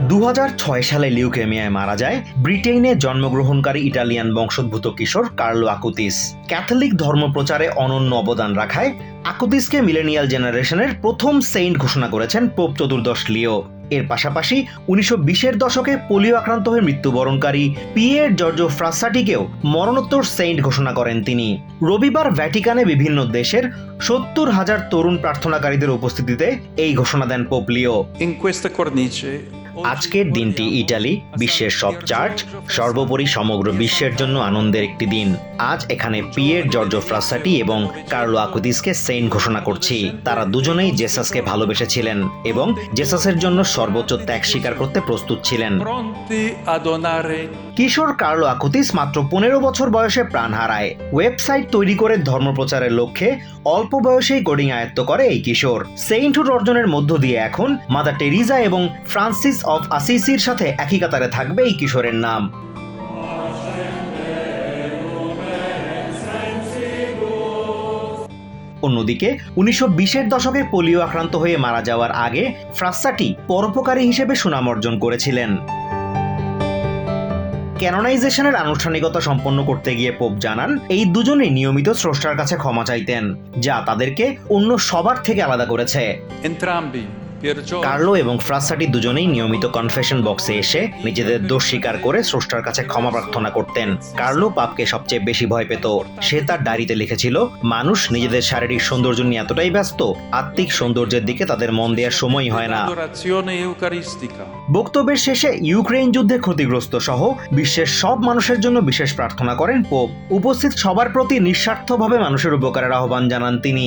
দু হাজার ছয় সালে লিউকেমিয়ায় মারা যায় ব্রিটেনে জন্মগ্রহণকারী ইটালিয়ান বংশোদ্ভূত কিশোর কার্লো আকুতিস। ক্যাথলিক ধর্মপ্রচারে অনন্য অবদান রাখায় আকুতিসকে মিলেনিয়াল জেনারেশনের প্রথম সেইন্ট ঘোষণা করেছেন পোপ চতুর্দশ লিও। এর পাশাপাশি উনিশশো বিশের দশকে পোলিও আক্রান্ত হয়ে মৃত্যুবরণকারী পিয়ের জর্জো ফ্রাসাটিকেও মরণোত্তর সেইন্ট ঘোষণা করেন তিনি। রবিবার ভ্যাটিকানে বিভিন্ন দেশের সত্তর হাজার তরুণ প্রার্থনাকারীদের উপস্থিতিতে এই ঘোষণা দেন পোপ লিও। আজকের দিনটি ইটালি, বিশ্বের সব চার্চ, সর্বোপরি সমগ্র বিশ্বের জন্য আনন্দের একটি দিন। আজ এখানে পিয়ের জর্জো ফ্রাসাটি এবং কার্লো আকুদিসকে সেইন্ট ঘোষণা করছি। তারা দুজনেই জেসাসকে ভালোবেসেছিলেন এবং জেসাসের জন্য সর্বোচ্চ ত্যাগ স্বীকার করতে প্রস্তুত ছিলেন। কিশোর কার্লো আকুতিস মাত্র পনেরো বছর বয়সে প্রাণ হারায়। ওয়েবসাইট তৈরি করে ধর্মপ্রচারের লক্ষ্যে অল্প বয়সেই কোডিং আয়ত্ত করে এই কিশোর। সেইন্টহুড অর্জনের মধ্য দিয়ে এখন মাদার টেরিজা এবং ফ্রান্সিস অফ আসিসির সাথে একই কাতারে থাকবে এই কিশোরের নাম। অন্যদিকে, উনিশশো বিশের দশকে পোলিও আক্রান্ত হয়ে মারা যাওয়ার আগে ফ্রাস্সাটি পরোপকারী হিসেবে সুনাম অর্জন করেছিলেন। ক্যানোনাইজেশনের আনুষ্ঠানিকতা সম্পন্ন করতে গিয়ে পোপ জানান, এই দুজনেই নিয়মিত স্রষ্টার কাছে ক্ষমা চাইতেন, যা তাদেরকে অন্য সবার থেকে আলাদা করেছে। কার্লো এবং ফ্রাস্সাটি দুজনেই নিয়মিত কনফেশন বক্সে এসে নিজেদের দোষ স্বীকার করে স্রষ্টার কাছে ক্ষমা প্রার্থনা করতেন। কার্লো পাপকে সবচেয়ে বেশি ভয় পেত। সে তার ডায়েরিতে লিখেছিল মানুষ নিজেদের শারীরিক সৌন্দর্য নিয়ে এতটাই ব্যস্ত আত্মিক সৌন্দর্যের দিকে তাদের মন দেওয়ার সময় হয় না। বক্তব্যের শেষে ইউক্রেন যুদ্ধে ক্ষতিগ্রস্ত সহ বিশ্বের সব মানুষের জন্য বিশেষ প্রার্থনা করেন পোপ। উপস্থিত সবার প্রতি নিঃস্বার্থভাবে মানুষের উপকারের আহ্বান জানান তিনি।